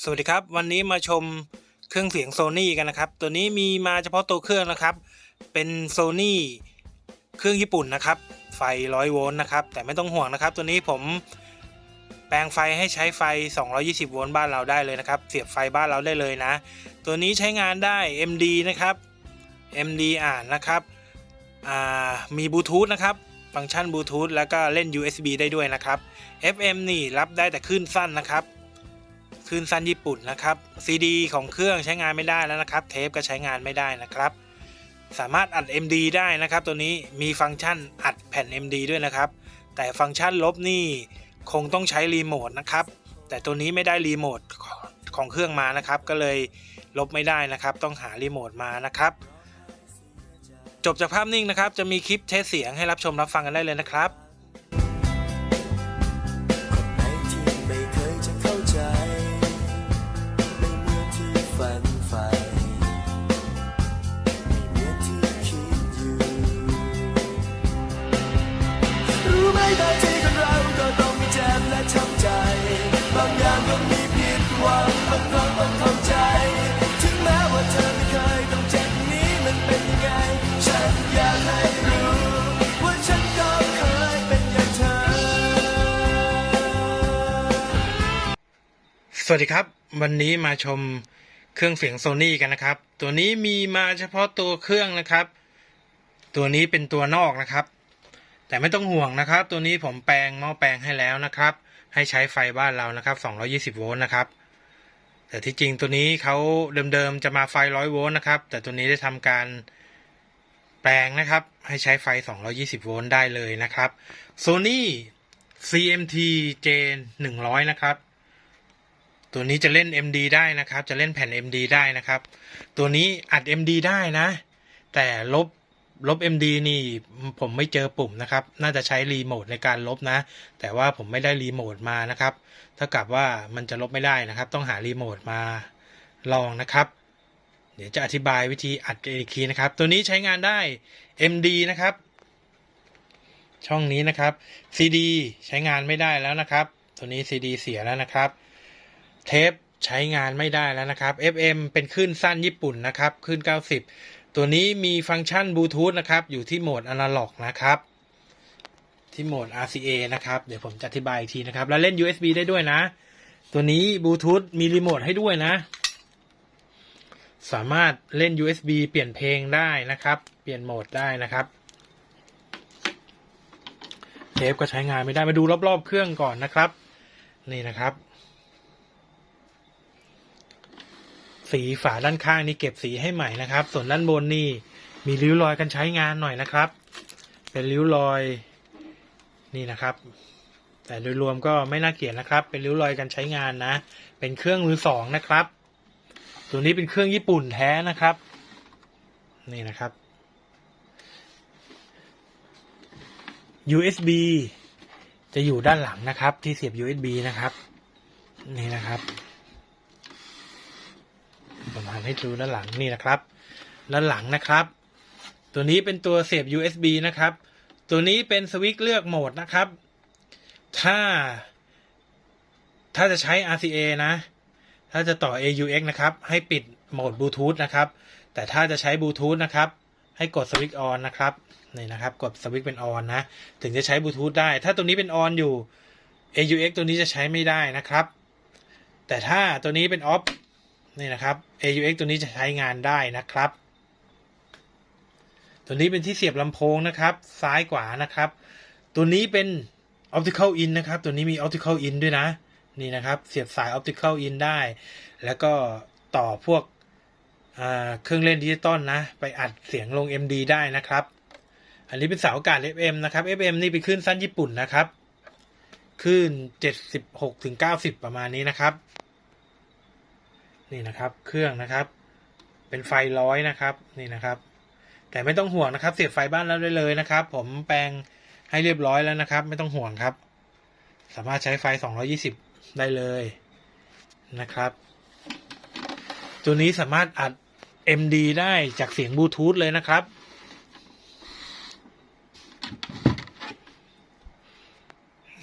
สวัสดีครับ วันนี้มาชมเครื่องเสียง Sony กันนะครับ ตัวนี้มีมาเฉพาะตัวเครื่องนะครับ เป็น Sony เครื่องญี่ปุ่นนะครับ ไฟ100โวลต์นะครับ แต่ไม่ต้องห่วงนะครับ ตัวนี้ผมแปลงไฟให้ใช้ไฟ 220โวลต์บ้านเราได้เลยนะครับ เสียบไฟบ้านเราได้เลยนะ ตัวนี้ใช้งานได้ MD นะครับ MD อ่านนะครับมีบลูทูธนะครับฟังก์ชันบลูทูธแล้วก็เล่น USB ได้ด้วยนะครับ FM นี่รับได้แต่คลื่นสั้นนะครับ ลื่นสั้นญี่ปุ่นนะครับ CD ของเครื่องใช้งานไม่ได้แล้วนะครับ เทปก็ใช้งานไม่ได้นะครับ สามารถอัด MD ได้นะครับ ตัวนี้มีฟังก์ชันอัดแผ่น MD ด้วยนะครับ แต่ฟังก์ชันลบนี่คงต้องใช้รีโมทนะครับ แต่ตัวนี้ไม่ได้รีโมทของเครื่องมานะครับ ก็เลยลบไม่ได้นะครับ ต้องหารีโมทมานะครับ จบจากภาพนิ่งนะครับ จะมีคลิปเทสเสียงให้รับชมรับฟังกันได้เลยนะครับ สวัสดีครับ วันนี้มาชมเครื่องเสียง Sony กันนะครับ ตัวนี้มีมาเฉพาะตัวเครื่องนะครับ ตัวนี้เป็นตัวนอกนะครับ แต่ไม่ต้องห่วงนะครับ ตัวนี้ผมแปลงหม้อแปลงให้แล้วนะครับ ให้ใช้ไฟบ้านเรานะครับ220โวลต์นะครับ แต่ที่จริงตัวนี้เขาเดิมๆจะมาไฟ100โวลต์นะครับ แต่ตัวนี้ได้ทำการแปลงนะครับ ให้ใช้ไฟ 220โวลต์ได้เลยนะครับ Sony CMT J 100 นะครับ ตัวนี้จะเล่น MD ได้นะครับ จะเล่นแผ่น MD ได้นะครับ ตัวนี้อัด MD ได้นะ แต่ลบลบ MD นี่ผมไม่เจอปุ่มนะครับ น่าจะใช้รีโมทในการลบนะ แต่ว่าผมไม่ได้รีโมทมานะครับเท่ากับว่ามันจะลบไม่ได้นะครับ ต้องหารีโมทมาลองนะครับ เดี๋ยวจะอธิบายวิธีอัดอีกทีนะครับ ตัวนี้ใช้งานได้ MD นะครับ ช่องนี้นะครับ CD ใช้งานไม่ได้แล้วนะครับ ตัวนี้ CD เสียแล้วนะครับ เทปใช้งานไม่ได้แล้วนะครับ FM เป็นคลื่นสั้นญี่ปุ่นนะครับคลื่น 90 ตัวนี้มีฟังก์ชันบลูทูธนะครับ อยู่ที่โหมดอนาล็อกนะครับ ที่โหมด RCA นะครับ เดี๋ยวผมจะอธิบายอีกทีนะครับ แล้วเล่น USB ได้ด้วยนะ ตัวนี้บลูทูธมีรีโมทให้ด้วยนะ สามารถเล่น USB เปลี่ยนเพลงได้นะครับ เปลี่ยนโหมดได้นะครับ เทปก็ใช้งานไม่ได้ มาดูรอบๆเครื่องก่อนนะครับ นี่นะครับ สีฝาด้านข้างนี่เก็บสีให้ใหม่นะครับ ส่วนด้านบนนี่มีริ้วรอยกันใช้งานหน่อยนะครับ เป็นริ้วรอยนี่นะครับ แต่โดยรวมก็ไม่น่าเกลียดนะครับ เป็นริ้วรอยกันใช้งานนะ เป็นเครื่องมือสองนะครับ ตัวนี้เป็นเครื่องญี่ปุ่นแท้นะครับ นี่นะครับ USB จะอยู่ด้านหลังนะครับ ที่เสียบ USB นะครับ นี่นะครับ ผมทำให้ดูด้านหลังนี่นะครับด้านหลังนะครับ ตัวนี้เป็นตัวเสียบ USB นะครับ ตัวนี้เป็นสวิตช์เลือกโหมดนะครับ ถ้า ถ้าจะใช้ RCA นะ ถ้าจะต่อ AUX นะครับ ให้ปิดโหมดบลูทูธนะครับ แต่ถ้าจะใช้บลูทูธนะครับ ให้กดสวิตช์ออนนะครับนี่นะครับ กดสวิตช์เป็นออนนะ ถึงจะใช้บลูทูธได้ ถ้าตัวนี้เป็นออนอยู่ AUX ตัวนี้จะใช้ไม่ได้นะครับ แต่ถ้าตัวนี้เป็นออฟ นี่นะครับ AUX ตัวนี้จะใช้งานได้นะครับ ตัวนี้เป็นที่เสียบลำโพงนะครับ ซ้ายขวานะครับ ตัวนี้เป็น optical in นะครับ ตัวนี้มี optical in ด้วยนะ นี่นะครับ เสียบสาย optical in ได้ แล้วก็ต่อพวกเครื่องเล่นดิจิตอลนะ ไปอัดเสียงลง MD ได้นะครับ อันนี้เป็นเสาอากาศ FM นะครับ FM นี่เป็นคลื่นสั้นญี่ปุ่นนะครับคลื่น76-90 ประมาณนี้นะครับ นี่นะครับ เครื่องนะครับ เป็นไฟร้อยนะครับนี่นะครับ แต่ไม่ต้องห่วงนะครับ เสียบไฟบ้านแล้วได้เลยนะครับ ผมแปลงให้เรียบร้อยแล้วนะครับ ไม่ต้องห่วงครับ สามารถใช้ไฟ 220 ได้เลยนะครับ ตัวนี้สามารถอัด MD ได้จากเสียงบลูทูธเลยนะครับ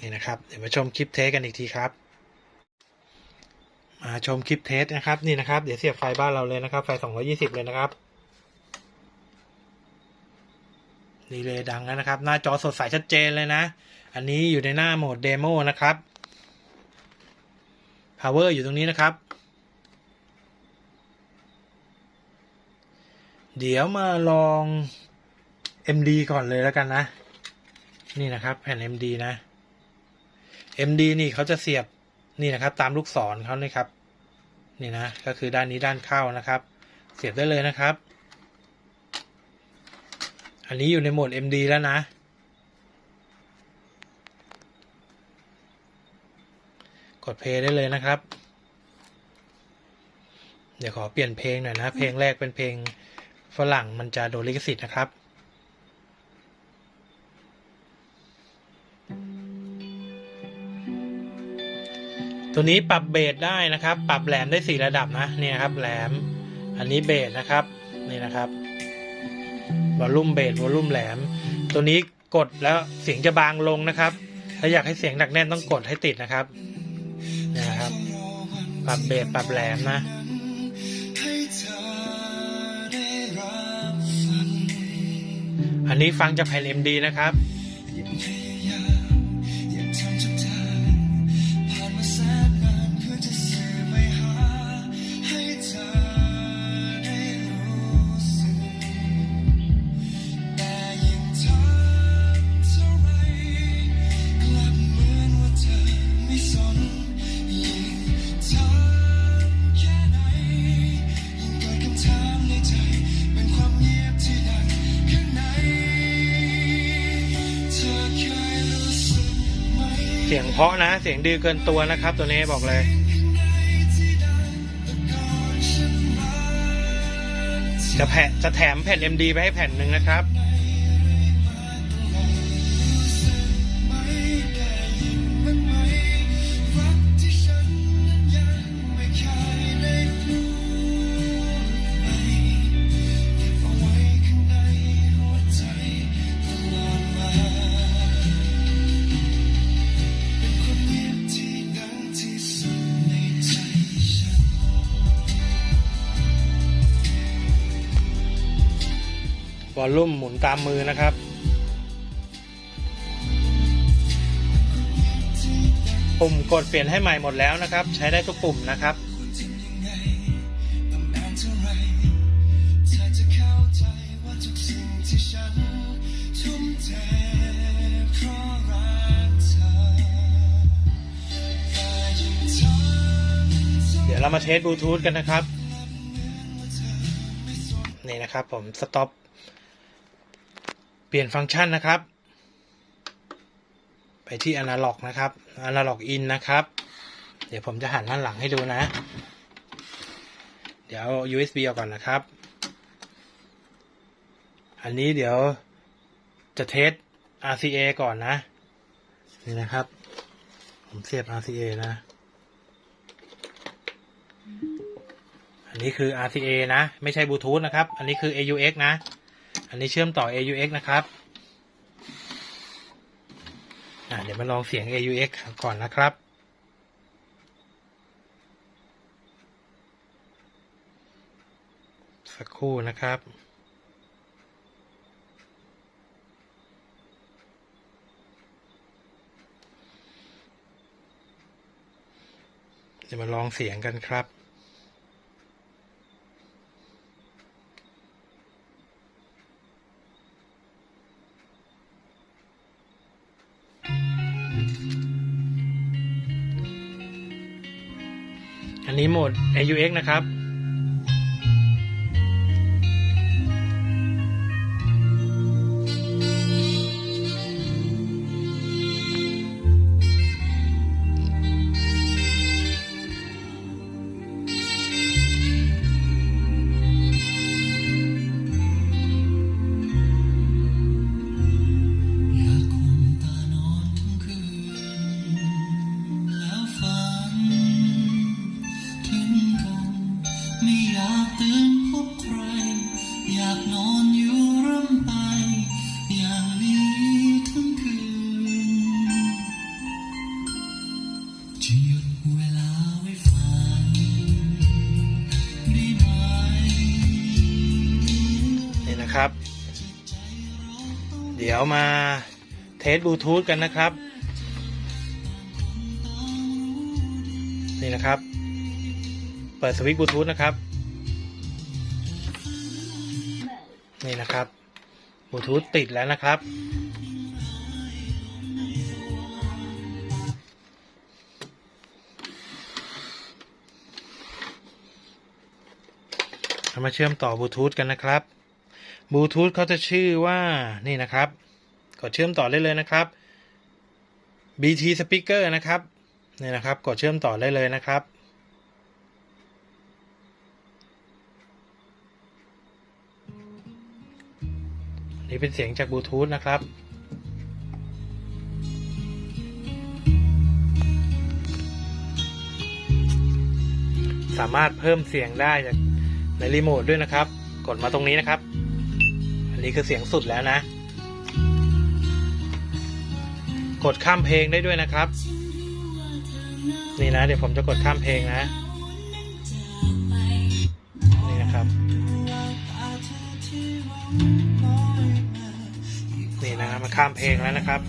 นี่นะครับ เดี๋ยวมาชมคลิปเทสกันอีกทีครับ มามาชมคลิปเทสนะครับนี่นะครับ เดี๋ยวเสียบไฟบ้านเราเลยนะครับ ไฟ 220 เลยนะครับรีเลย์ดังแล้วนะครับ หน้าจอสดใสชัดเจนเลยนะ อันนี้อยู่ในหน้าโหมดเดโมนะครับ power อยู่ตรงนี้นะครับ เดี๋ยวมาลอง MD ก่อนเลยแล้วกันนะ นี่นะครับ แผ่น MD นะ MD นี่เขาจะเสียบนี่นะครับ ตามลูกศรเขานี่ครับ นี่นะก็คือด้านนี้ด้านเข้านะครับ เสียบได้เลยนะครับ อันนี้อยู่ในโหมด MD แล้วนะ กดเพลย์ได้เลยนะครับ เดี๋ยวขอเปลี่ยนเพลงหน่อยนะ เพลงแรกเป็นเพลงฝรั่งมันจะโดนลิขสิทธิ์นะครับ ตัวนี้ปรับเบสได้นะครับ ปรับแหลมได้สี่ระดับนะเนี่ยครับแหลม อันนี้เบสนะครับนี่นะครับวอลลุ่มเบสวอลลุ่มแหลม ตัวนี้กดแล้วเสียงจะบางลงนะครับ ถ้าอยากให้เสียงหนักแน่นต้องกดให้ติดนะครับนี่นะครับ ปรับเบสปรับแหลมนะให้เธอได้รับฟังอันนี้ฟังจากแผ่น MD นะครับ ราะนะ เสียงดื้อเกินตัวนะครับ ตัวนี้บอกเลยจะแผ่จะแถมแผ่น MD ไปให้แผ่นหนึ่งนะครับ อลลุ่มหมุนตามมือนะครับปุ่มกดเปลี่ยนให้ใหม่หมดแล้วนะครับ ใช้ได้ทุกปุ่มนะครับเท่าไหรเธอจะเข้าใจว่าทุกสิ่งที่ฉันทุ่มเทเพราะรักเธอแต่ยิ่งทำเดี๋ยวเรามาเทสบลูทูธกันนะครับ นี่นะครับผมสต็อป เปลี่ยนฟังก์ชันนะครับ ไปที่อนาล็อกนะครับอนาล็อกอินนะครับ เดี๋ยวผมจะหันด้านหลังให้ดูนะ เดี๋ยว USB ออกก่อนนะครับ อันนี้เดี๋ยวจะเทส RCA ก่อนนะ นี่นะครับ ผมเสียบ RCA นะ อันนี้คือ RCA นะ ไม่ใช่บลูทูธนะครับ อันนี้คือ AUX นะ อันนี้เชื่อมต่อ AUX นะครับเดี๋ยวมาลองเสียง AUX ก่อนนะครับ สักครู่นะครับจะมาลองเสียงกันครับ อันนี้โหมด AUX นะครับากตื่นพบใคร อยากนอนอยู่ร่ำไป อย่างนี้ทั้งคืน จะหยุดเวลาไว้ฝันได้ไหม นี่นะครับ เดี๋ยวมาเทสบลูทูธกันนะครับ นี่นะครับ เปิดสวิตช์บลูทูธนะครับ นี่นะครับบลูทูธติดแล้วนะครับ มาเชื่อมต่อบลูทูธกันนะครับบลูทูธเขาจะชื่อว่านี่นะครับ กดเชื่อมต่อได้เลยนะครับ BT speaker นะครับนี่นะครับ กดเชื่อมต่อได้เลยนะครับ นี่เป็นเสียงจากบลูทูธนะครับสามารถเพิ่มเสียงได้จากในรีโมทด้วยนะครับ กดมาตรงนี้นะครับ อันนี้คือเสียงสุดแล้วนะ กดข้ามเพลงได้ด้วยนะครับ นี่นะ เดี๋ยวผมจะกดข้ามเพลงนะ ข้ามเพลงแล้วนะครับ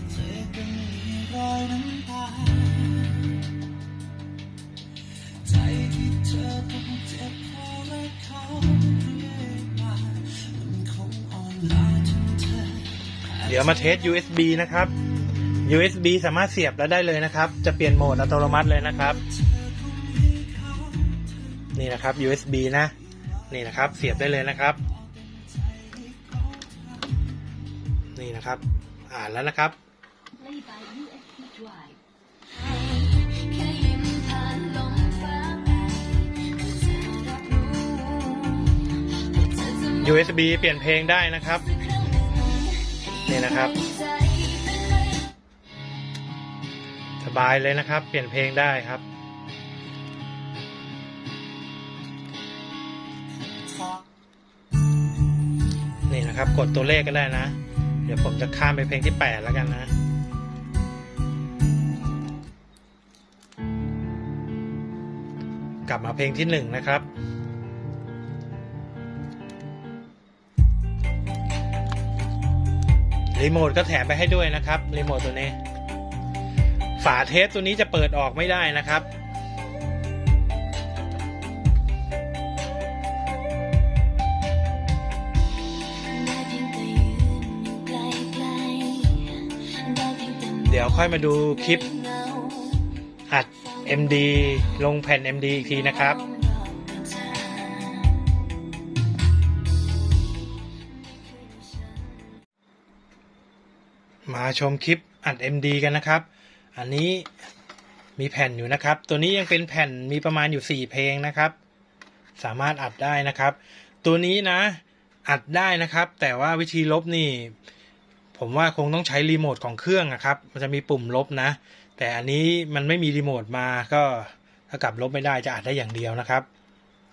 เดี๋ยวมาเทส USB นะครับ USB สามารถเสียบแล้วได้เลยนะครับ จะเปลี่ยนโหมดอัตโนมัติเลยนะครับ นี่นะครับ USB นะ นี่นะครับ เสียบได้เลยนะครับ นี่นะครับ อ่านแล้วนะครับ USB drive แค่ยิ้มผ่านลมฟ้าไปเธอรับรู้ว่าเอเปลี่ยนเพลงได้นะครับนึ่งนี่นะครับ สบายเลยนะครับ เปลี่ยนเพลงได้ครับ นี่นะครับ กดตัวเลขก็ได้นะ ดี๋ยวผมจะข้ามไปเพลงที่แปดแล้วกันนะกลับมาเพลงที่หนึ่งนะครับ รีโมทก็แถมไปให้ด้วยนะครับ รีโมทตัวนี้ ฝาเทปตัวนี้จะเปิดออกไม่ได้นะครับ ค่อยมาดูคลิปอัด MD ลงแผ่น MD อีกทีนะครับ มาชมคลิปอัด MD กันนะครับ อันนี้มีแผ่นอยู่นะครับ ตัวนี้ยังเป็นแผ่นมีประมาณอยู่ 4 เพลงนะครับ สามารถอัดได้นะครับ ตัวนี้นะอัดได้นะครับ แต่ว่าวิธีลบนี่ ผมว่าคงต้องใช้รีโมทของเครื่องนะครับ มันจะมีปุ่มลบนะ แต่อันนี้มันไม่มีรีโมทมาก็ถ้ากับลบไม่ได้จะอัดได้อย่างเดียวนะครับ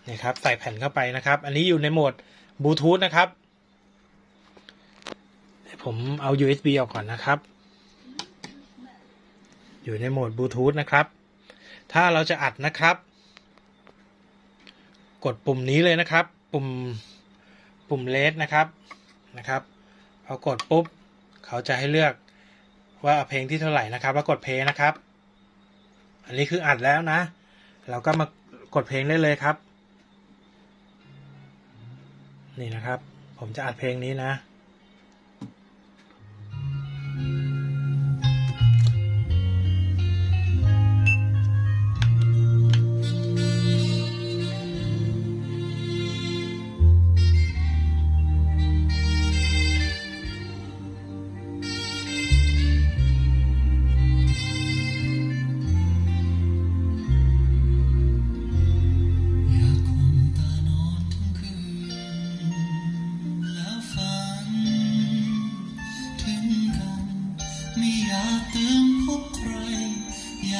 นี่ครับใส่แผ่นเข้าไปนะครับ อันนี้อยู่ในโหมดบลูทูธนะครับผมเอา USB ออกก่อนนะครับ อยู่ในโหมดบลูทูธนะครับ ถ้าเราจะอัดนะครับ กดปุ่มนี้เลยนะครับ ปุ่มปุ่มเลสนะครับนะครับพอกดปุ๊บ เขาจะให้เลือกว่าเพลงที่เท่าไหร่นะครับ แล้วกดเพลงนะครับ อันนี้คืออัดแล้วนะ เราก็มากดเพลงได้เลยครับ นี่นะครับ ผมจะอัดเพลงนี้นะ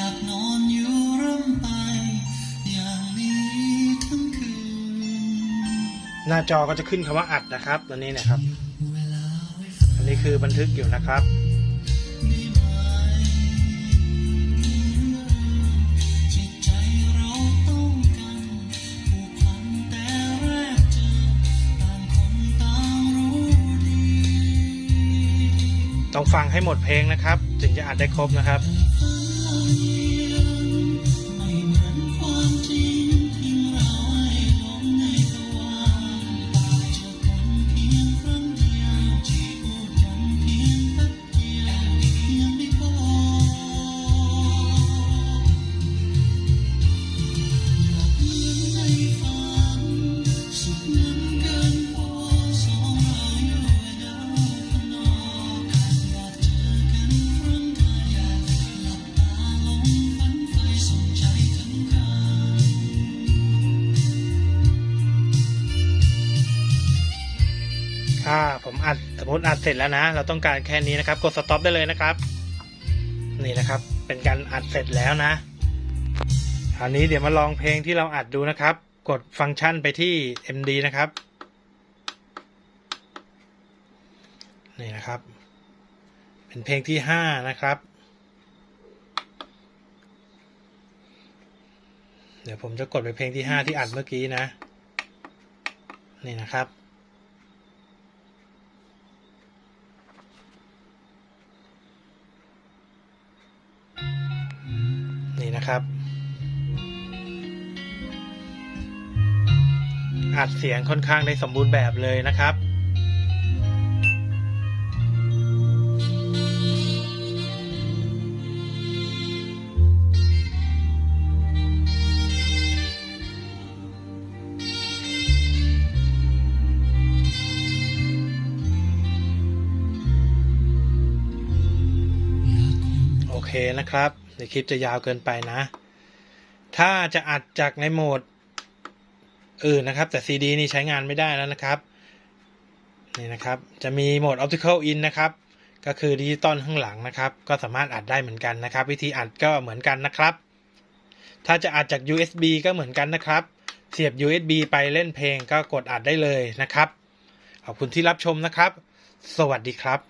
ากนอนอยู่ร่ำไป อย่างนี้ทั้งคืน หน้าจอก็จะขึ้นคำว่าอัดนะครับตัวนี้นะครับ อันนี้คือบันทึกอยู่นะครับต้องฟังให้หมดเพลงนะครับ ถึงจะอัดได้ครบนะครับ ผมอัดสมมติอัดเสร็จแล้วนะ เราต้องการแค่นี้นะครับ กดสต็อปได้เลยนะครับ นี่นะครับ เป็นการอัดเสร็จแล้วนะคราวนี้เดี๋ยวมาลองเพลงที่เราอัดดูนะครับ กดฟังก์ชันไปที่ MD นะครับ นี่นะครับ เป็นเพลงที่ห้านะครับ เดี๋ยวผมจะกดไปเพลงที่ห้าที่อัดเมื่อกี้นะ นี่นะครับ นะครับ อัดเสียงค่อนข้างได้สมบูรณ์แบบเลยนะครับโอเคนะครับ เดี๋ยวคลิปจะยาวเกินไปนะ ถ้าจะอัดจากในโหมดอื่นนะครับ แต่ซีดีนี่ใช้งานไม่ได้แล้วนะครับนี่นะครับ จะมีโหมด Optical In นะครับ ก็คือดิจิตอลข้างหลังนะครับ ก็สามารถอัดได้เหมือนกันนะครับ วิธีอัดก็เหมือนกันนะครับ ถ้าจะอัดจาก USB ก็เหมือนกันนะครับ เสียบ USB ไปเล่นเพลงก็กดอัดได้เลยนะครับ ขอบคุณที่รับชมนะครับ สวัสดีครับ